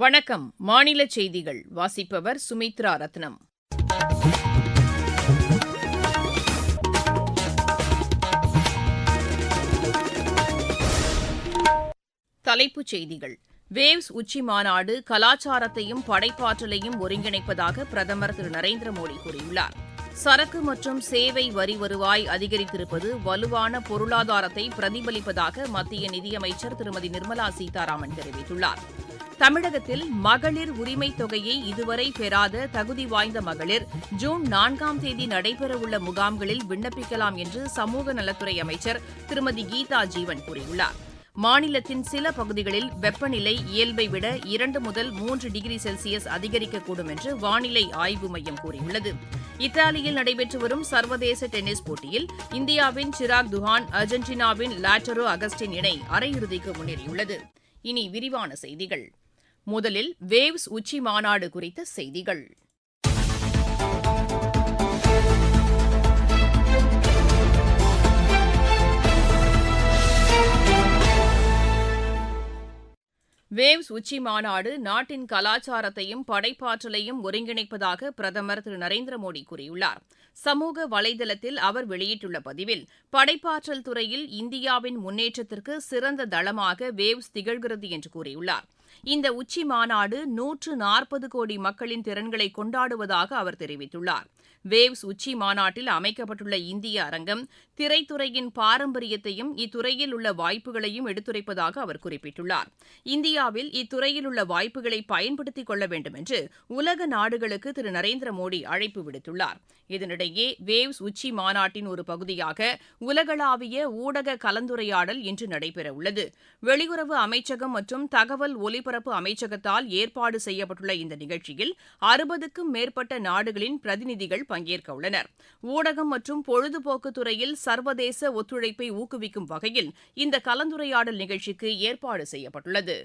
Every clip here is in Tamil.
வணக்கம். மாநில செய்திகள். வாசிப்பவர் சுமித்ரா ரத்னம். தலைப்புச் செய்திகள். வேவ்ஸ் உச்சி மாநாடு கலாச்சாரத்தையும் படைப்பாற்றலையும் ஒருங்கிணைப்பதாக பிரதமர் திரு நரேந்திர மோடி கூறியுள்ளார். சரக்கு மற்றும் சேவை வரி வருவாய் அதிகரித்திருப்பது வலுவான பொருளாதாரத்தை பிரதிபலிப்பதாக மத்திய நிதியமைச்சர் திருமதி நிர்மலா சீதாராமன் தெரிவித்துள்ளார். தமிழகத்தில் மகளிர் உரிமைத் தொகையை இதுவரை பெறாத தகுதி வாய்ந்த மகளிர் ஜூன் நான்காம் தேதி நடைபெறவுள்ள முகாம்களில் விண்ணப்பிக்கலாம் என்று சமூக நலத்துறை அமைச்சர் திருமதி கீதா ஜீவன் கூறியுள்ளார். மாநிலத்தின் சில பகுதிகளில் வெப்பநிலை இயல்பை விட இரண்டு முதல் மூன்று டிகிரி செல்சியஸ் அதிகரிக்கக்கூடும் என்று வானிலை ஆய்வு மையம் கூறியுள்ளது. இத்தாலியில் நடைபெற்று வரும் சர்வதேச டென்னிஸ் போட்டியில் இந்தியாவின் சிராக் துஹான் அர்ஜென்டினாவின் லாட்டரோ அகஸ்டின் இணை அரையிறுதிக்கு முன்னேறியுள்ளது. இனி விரிவான செய்திகள். முதலில் வேவ்ஸ் உச்சி மாநாடு குறித்த செய்திகள். வேவ்ஸ் உச்சி மாநாடு நாட்டின் கலாச்சாரத்தையும் படைப்பாற்றலையும் ஒருங்கிணைப்பதாக பிரதமர் திரு நரேந்திர மோடி கூறியுள்ளார். சமூக வலைதளத்தில் அவர் வெளியிட்டுள்ள பதிவில் படைப்பாற்றல் துறையில் இந்தியாவின் முன்னேற்றத்திற்கு சிறந்த தளமாக வேவ்ஸ் திகழ்கிறது என்று கூறியுள்ளார். இந்த உச்சி மாநாடு நூற்று நாற்பது கோடி மக்களின் திறன்களை கொண்டாடுவதாக அவர் தெரிவித்துள்ளார். வேவ்ஸ் உச்சி மாநாட்டில் அமைக்கப்பட்டுள்ள இந்திய அரங்கம் திரைத்துறையின் பாரம்பரியத்தையும் இத்துறையில் உள்ள வாய்ப்புகளையும் எடுத்துரைப்பதாக அவர் குறிப்பிட்டுள்ளார். இந்தியாவில் இத்துறையில் உள்ள வாய்ப்புகளை பயன்படுத்திக் கொள்ள வேண்டும் என்று உலக நாடுகளுக்கு திரு. நரேந்திர மோடி அழைப்பு விடுத்துள்ளார். இதனிடையே வேவ்ஸ் உச்சி மாநாட்டின் ஒரு பகுதியாக உலகளாவிய ஊடக கலந்துரையாடல் இன்று நடைபெறவுள்ளது. வெளியுறவு அமைச்சகம் மற்றும் தகவல் ஒலிபரப்பு அமைச்சகத்தால் ஏற்பாடு செய்யப்பட்டுள்ள இந்த நிகழ்ச்சியில் அறுபதுக்கும் மேற்பட்ட நாடுகளின் பிரதிநிதிகள் பங்கேற்க உள்ளனர். ஊடகம் மற்றும் பொழுதுபோக்கு துறையில் சர்வதேச ஒத்துழைப்பை ஊக்குவிக்கும் வகையில் இந்த கலந்துரையாடல் நிகழ்ச்சிக்கு ஏற்பாடு செய்யப்பட்டுள்ளது.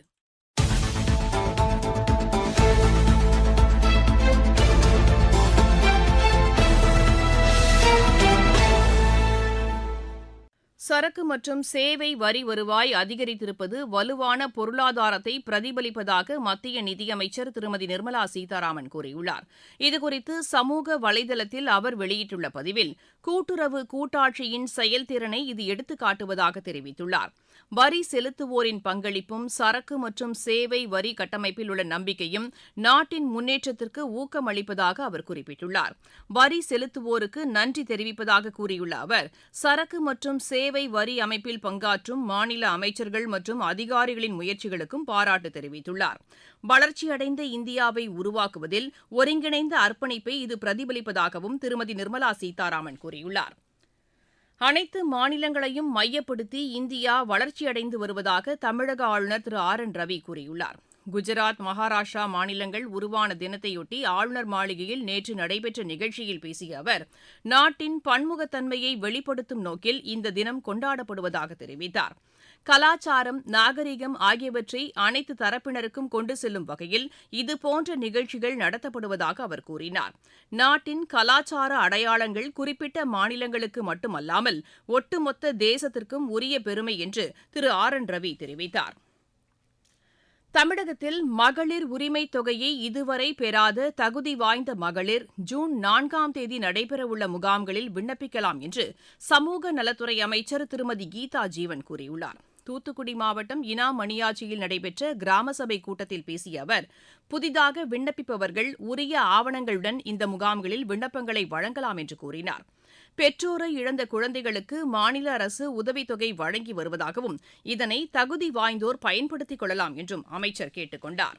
சரக்கு மற்றும் சேவை வரி வருவாய் அதிகரித்திருப்பது வலுவான பொருளாதாரத்தை பிரதிபலிப்பதாக மத்திய நிதியமைச்சர் திருமதி நிர்மலா சீதாராமன் கூறியுள்ளார். இதுகுறித்து சமூக வலைதளத்தில் அவர் வெளியிட்டுள்ள பதிவில் கூட்டுறவு கூட்டாட்சியின் செயல்திறனை இது எடுத்துக்காட்டுவதாக தெரிவித்துள்ளார். வரி செலுத்துவோரின் பங்களிப்பும் சரக்கு மற்றும் சேவை வரி கட்டமைப்பில் உள்ள நம்பிக்கையும் நாட்டின் முன்னேற்றத்திற்கு ஊக்கமளிப்பதாக அவர் குறிப்பிட்டுள்ளார். வரி செலுத்துவோருக்கு நன்றி தெரிவிப்பதாக கூறியுள்ள அவர் சரக்கு மற்றும் சேவை வரி அமைப்பில் பங்காற்றும் மாநில அமைச்சர்கள் மற்றும் அதிகாரிகளின் முயற்சிகளுக்கும் பாராட்டு தெரிவித்துள்ளார். வளர்ச்சியடைந்த இந்தியாவை உருவாக்குவதில் ஒருங்கிணைந்த அர்ப்பணிப்பை இது பிரதிபலிப்பதாகவும் திருமதி நிர்மலா சீதாராமன் கூறியுள்ளார். அனைத்து மாநிலங்களையும் மையப்படுத்தி இந்தியா வளர்ச்சியடைந்து வருவதாக தமிழக ஆளுநர் திரு ஆர் என் ரவி கூறியுள்ளார். குஜராத் மகாராஷ்டிரா மாநிலங்கள் உருவான தினத்தையொட்டி ஆளுநர் மாளிகையில் நேற்று நடைபெற்ற நிகழ்ச்சியில் பேசிய அவர் நாட்டின் பன்முகத்தன்மையை வெளிப்படுத்தும் நோக்கில் இந்த தினம் கொண்டாடப்படுவதாக தெரிவித்தார். கலாச்சாரம் நாகரிகம் ஆகியவற்றை அனைத்து தரப்பினருக்கும் கொண்டு செல்லும் வகையில் இதுபோன்ற நிகழ்ச்சிகள் நடத்தப்படுவதாக அவர் கூறினார். நாட்டின் கலாச்சார அடையாளங்கள் குறிப்பிட்ட மாநிலங்களுக்கு மட்டுமல்லாமல் ஒட்டுமொத்த தேசத்திற்கும் உரிய பெருமை என்று திரு ஆர் என் ரவி தெரிவித்தார். தமிழகத்தில் மகளிர் உரிமைத் தொகையை இதுவரை பெறாத தகுதி வாய்ந்த மகளிர் ஜூன் நான்காம் தேதி நடைபெறவுள்ள முகாம்களில் விண்ணப்பிக்கலாம் என்று சமூக நலத்துறை அமைச்சர் திருமதி கீதா ஜீவன் கூறியுள்ளார். தூத்துக்குடி மாவட்டம் இனா மணியாச்சியில் நடைபெற்ற கிராம சபை கூட்டத்தில் பேசிய அவர் புதிதாக விண்ணப்பிப்பவர்கள் உரிய ஆவணங்களுடன் இந்த முகாம்களில் விண்ணப்பங்களை வழங்கலாம் என்று கூறினார். பெற்றோரை இழந்த குழந்தைகளுக்கு மாநில அரசு உதவித்தொகை வழங்கி வருவதாகவும் இதனை தகுதி வாய்ந்தோர் பயன்படுத்திக் கொள்ளலாம் என்றும் அமைச்சர் கேட்டுக் கொண்டாா்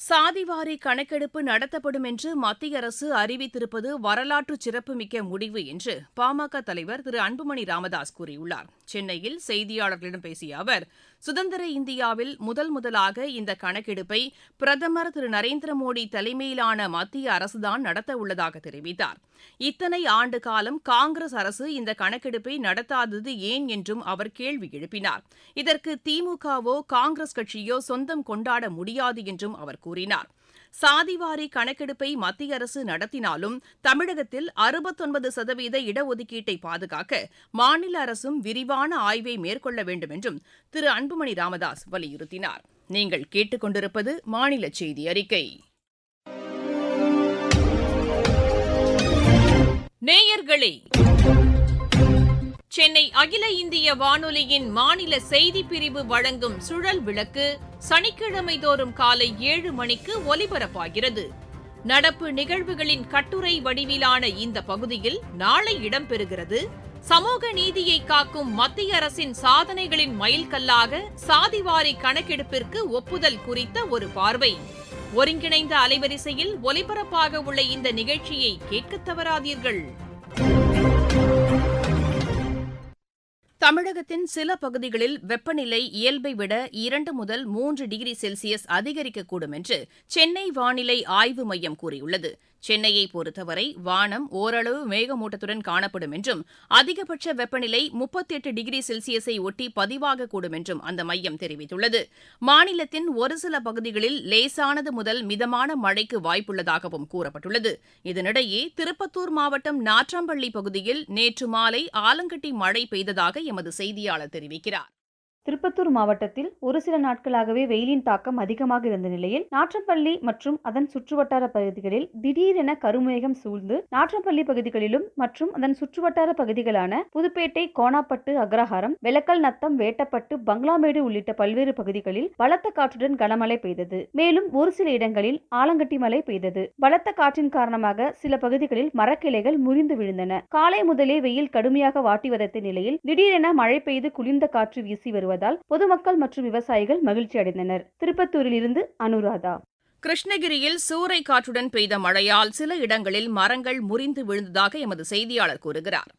சாதிவாரி கணக்கெடுப்பு நடத்தப்படும் என்று மத்திய அரசு அறிவித்திருப்பது வரலாற்று சிறப்புமிக்க முடிவு என்று பாமக தலைவர் திரு அன்புமணி ராமதாஸ் கூறியுள்ளார். சென்னையில் செய்தியாளர்களிடம் பேசிய அவர் சுதந்திர இந்தியாவில் முதல் முதலாக இந்த கணக்கெடுப்பை பிரதமர் திரு நரேந்திர மோடி தலைமையிலான மத்திய அரசுதான் நடத்த உள்ளதாக தெரிவித்தார். இத்தனை ஆண்டு காலம் காங்கிரஸ் அரசு இந்த கணக்கெடுப்பை நடத்தாதது ஏன் என்றும் அவர் கேள்வி எழுப்பினார். இதற்கு திமுகவோ காங்கிரஸ் கட்சியோ சொந்தம் கொண்டாட முடியாது என்றும் அவர் கூறினார். சாதிவாரி கணக்கெடுப்பை மத்திய அரசு நடத்தினாலும் தமிழகத்தில் அறுபத்தொன்பது சதவீத இடஒதுக்கீட்டை பாதுகாக்க மாநில அரசும் விரிவான ஆய்வை மேற்கொள்ள வேண்டும் என்றும் திரு அன்புமணி ராமதாஸ் வலியுறுத்தினார். நீங்கள் கேட்டுக்கொண்டிருப்பது மாநில செய்தி அறிக்கை. நேயர்களே சென்னை அகில இந்திய வானொலியின் மாநில செய்திப் பிரிவு வழங்கும் சுழல் விளக்கு சனிக்கிழமை தோறும் காலை ஏழு மணிக்கு ஒலிபரப்பாகிறது. நடப்பு நிகழ்வுகளின் கட்டுரை வடிவிலான இந்த பகுதியில் நாளை இடம்பெறுகிறது. சமூக நீதியை காக்கும் மத்திய அரசின் சாதனைகளின் மைல்கல்லாக சாதிவாரி கணக்கெடுப்பிற்கு ஒப்புதல் குறித்த ஒரு பார்வை. ஒருங்கிணைந்த அலைவரிசையில் ஒலிபரப்பாக உள்ள இந்த நிகழ்ச்சியை கேட்கத் தவறாதீர்கள். தமிழகத்தின் சில பகுதிகளில் வெப்பநிலை இயல்பை விட இரண்டு முதல் மூன்று டிகிரி செல்சியஸ் அதிகரிக்கக்கூடும் என்று சென்னை வானிலை ஆய்வு மையம் கூறியுள்ளது. சென்னையை பொறுத்தவரை வானம் ஓரளவு மேகமூட்டத்துடன் காணப்படும் என்றும் அதிகபட்ச வெப்பநிலை முப்பத்தெட்டு டிகிரி செல்சியஸை ஒட்டி பதிவாகக்கூடும் என்றும் அந்த மையம் தெரிவித்துள்ளது. மாநிலத்தின் ஒரு சில பகுதிகளில் லேசானது முதல் மிதமான மழைக்கு வாய்ப்புள்ளதாகவும் கூறப்பட்டுள்ளது. இதனிடையே திருப்பத்தூர் மாவட்டம் நாற்றாம்பள்ளி பகுதியில் நேற்று மாலை ஆலங்கட்டி மழை பெய்ததாக எமது செய்தியாளர் தெரிவிக்கிறார். திருப்பத்தூர் மாவட்டத்தில் ஒரு சில நாட்களாகவே வெயிலின் தாக்கம் அதிகமாக இருந்த நிலையில் நாற்றம்பள்ளி மற்றும் அதன் சுற்றுவட்டார பகுதிகளில் திடீரென கருமேகம் சூழ்ந்து நாற்றம்பள்ளி பகுதிகளிலும் மற்றும் அதன் சுற்றுவட்டார பகுதிகளான புதுப்பேட்டை கோணாப்பட்டு அக்ரஹாரம் வெலக்கல் நத்தம் வேட்டப்பட்டு பங்களாமேடு உள்ளிட்ட பல்வேறு பகுதிகளில் பலத்த காற்றுடன் கனமழை பெய்தது. மேலும் ஒரு சில இடங்களில் ஆலங்கட்டி மழை பெய்தது. பலத்த காற்றின் காரணமாக சில பகுதிகளில் மரக்கிளைகள் முறிந்து விழுந்தன. காலை முதலே வெயில் கடுமையாக வாட்டி வதத்த நிலையில் திடீரென மழை பெய்து குளிர்ந்த காற்று வீசி வருவதால் பொதுமக்கள் மற்றும் விவசாயிகள் மகிழ்ச்சி அடைந்தனர். திருப்பத்தூரில் இருந்து அனுராதா. கிருஷ்ணகிரியில் சூறை காற்றுடன் பெய்த மழையால் சில இடங்களில் மரங்கள் முறிந்து விழுந்ததாக எமது செய்தியாளர் கூறுகிறார்.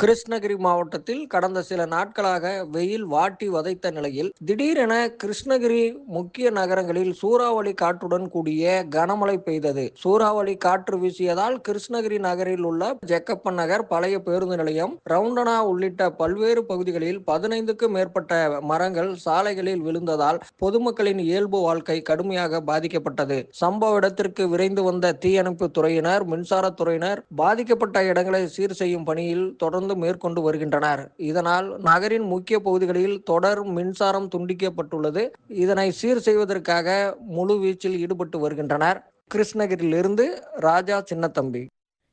கிருஷ்ணகிரி மாவட்டத்தில் கடந்த சில நாட்களாக வெயில் வாட்டி வதைத்த நிலையில் திடீரென கிருஷ்ணகிரி முக்கிய நகரங்களில் சூறாவளி காற்றுடன் கூடிய கனமழை பெய்தது. சூறாவளி காற்று வீசியதால் கிருஷ்ணகிரி நகரில் உள்ள ஜெக்கப்பன் நகர் பழைய பேருந்து நிலையம் ரவுண்டனா உள்ளிட்ட பல்வேறு பகுதிகளில் பதினைந்துக்கும் மேற்பட்ட மரங்கள் சாலைகளில் விழுந்ததால் பொதுமக்களின் இயல்பு வாழ்க்கை கடுமையாக பாதிக்கப்பட்டது. சம்பவ இடத்திற்கு விரைந்து வந்த தீயணைப்பு துறையினர் மின்சாரத்துறையினர் பாதிக்கப்பட்ட இடங்களை சீர் செய்யும் பணியில் தொடர்ந்து தொடர்ந்து மேற்கொண்டு வருகின்றனர். இதனால் நகரின் முக்கிய பகுதிகளில் தொடர் மின்சாரம் துண்டிக்கப்பட்டுள்ளது. இதனை சீர் செய்வதற்காக முழு வீச்சில் ஈடுபட்டு வருகின்றனர். கிருஷ்ணகிரியிலிருந்து ராஜா சின்னத்தம்பி.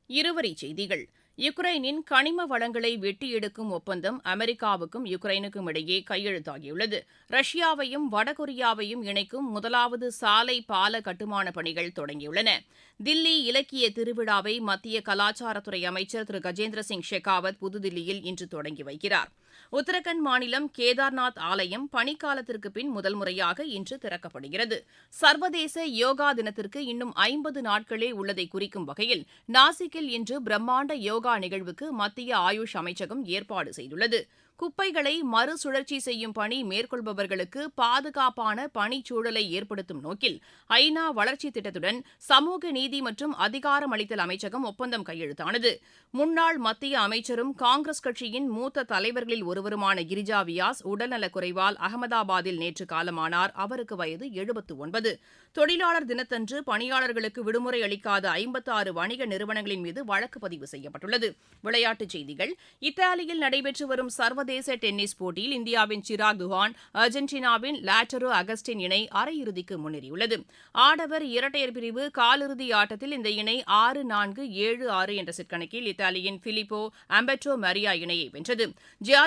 இருவரி செய்திகள். யுக்ரைனின் கனிம வளங்களை வெட்டி எடுக்கும் ஒப்பந்தம் அமெரிக்காவுக்கும் யுக்ரைனுக்கும் இடையே கையெழுத்தாகியுள்ளது. ரஷ்யாவையும் வடகொரியாவையும் இணைக்கும் முதலாவது சாலை பால கட்டுமான பணிகள் தொடங்கியுள்ளன. தில்லி இலக்கிய திருவிழாவை மத்திய கலாச்சாரத்துறை அமைச்சர் திரு கஜேந்திர சிங் ஷெகாவத் புதுதில்லியில் இன்று தொடங்கி வைக்கிறார். உத்தரகண்ட் மாநிலம் கேதார்நாத் ஆலயம் பனிக்காலத்திற்கு பின் முதல் முறையாக இன்று திறக்கப்படுகிறது. சர்வதேச யோகா தினத்திற்கு இன்னும் ஐம்பது நாட்களே உள்ளதை குறிக்கும் வகையில் நாசிக்கில் இன்று பிரம்மாண்ட யோகா நிகழ்வுக்கு மத்திய ஆயுஷ் அமைச்சகம் ஏற்பாடு செய்துள்ளது. குப்பைகளை மறுசுழற்சி செய்யும் பணி மேற்கொள்பவர்களுக்கு பாதுகாப்பான பணிச்சூழலை ஏற்படுத்தும் நோக்கில் ஐநா வளர்ச்சி திட்டத்துடன் சமூக நீதி மற்றும் அதிகாரமளித்தல் அமைச்சகம் ஒப்பந்தம் கையெழுத்தானது. முன்னாள் மத்திய அமைச்சரும் காங்கிரஸ் கட்சியின் மூத்த தலைவர்களில் ஒருவருமான கிரிஜா வியாஸ் உடல்நலக் குறைவால் அகமதாபாத்தில் நேற்று காலமானார். அவருக்கு வயது எழுபத்து ஒன்பது தொழிலாளர் தினத்தன்று பணியாளர்களுக்கு விடுமுறை அளிக்காத ஐம்பத்தாறு வணிக நிறுவனங்களின் மீது வழக்கு பதிவு செய்யப்பட்டுள்ளது. விளையாட்டுச் செய்திகள். இத்தாலியில் நடைபெற்று வரும் சர்வதேச டென்னிஸ் போட்டியில் இந்தியாவின் சிராக் துஹான் அர்ஜென்டினாவின் லாட்டரோ அகஸ்டின் இணை அரையிறுதிக்கு முன்னேறியுள்ளது. ஆடவர் இரட்டையர் பிரிவு காலிறுதி ஆட்டத்தில் இந்த இணை ஆறு நான்கு ஏழு ஆறு என்ற செட் கணக்கில் இத்தாலியின் பிலிப்போ அம்பெட்ரோ மரியா இணையை வென்றது.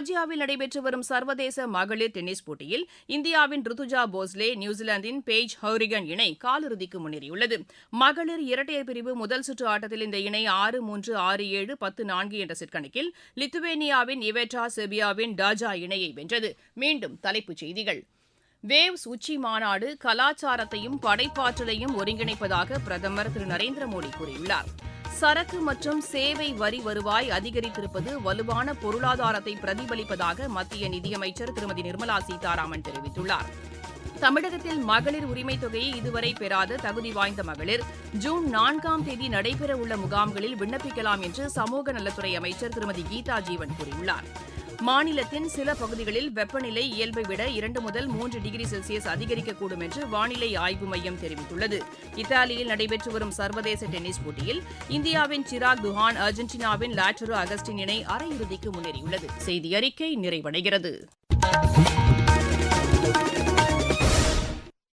ஜார்ஜியாவில் நடைபெற்று வரும் சர்வதேச மகளிர் டென்னிஸ் போட்டியில் இந்தியாவின் ருத்துஜா போஸ்லே நியூசிலாந்தின் பேஜ் ஹவுரிகன் இணை காலிறுதிக்கு முன்னேறியுள்ளது. மகளிர் இரட்டையர் பிரிவு முதல் சுற்று ஆட்டத்தில் இந்த இணை ஆறு மூன்று ஆறு ஏழு பத்து நான்கு என்ற செட் கணக்கில் லித்துவேனியாவின் இவெட்ரா செபியாவின் டாஜா இணையை வென்றது. மீண்டும் தலைப்புச் செய்திகள். வேவ்ஸ் உச்சி மாநாடு கலாச்சாரத்தையும் படைப்பாற்றலையும் ஒருங்கிணைப்பதாக பிரதமர் திரு நரேந்திர மோடி கூறியுள்ளாா் சரக்கு மற்றும் சேவை வரி வருவாய் அதிகரித்திருப்பது வலுவான பொருளாதாரத்தை பிரதிபலிப்பதாக மத்திய நிதியமைச்சர் திருமதி நிர்மலா சீதாராமன் தெரிவித்துள்ளார். தமிழகத்தில் மகளிர் உரிமைத் தொகையை இதுவரை பெறாத தகுதி வாய்ந்த மகளிர் ஜூன் நான்காம் தேதி நடைபெறவுள்ள முகாம்களில் விண்ணப்பிக்கலாம் என்று சமூக நலத்துறை அமைச்சர் திருமதி கீதா ஜீவன் கூறியுள்ளாா் மாநிலத்தின் சில பகுதிகளில் வெப்பநிலை இயல்பை விட இரண்டு முதல் மூன்று டிகிரி செல்சியஸ் அதிகரிக்கக்கூடும் என்று வானிலை ஆய்வு மையம் தெரிவித்துள்ளது. இத்தாலியில் நடைபெற்று வரும் சர்வதேச டென்னிஸ் போட்டியில் இந்தியாவின் சிராக் துஹான் அர்ஜென்டினாவின் லாட்டரோ அகஸ்டின் இணை அரையிறுதிக்கு முன்னேறியுள்ளது. செய்தி அறிக்கை நிறைவடைகிறது.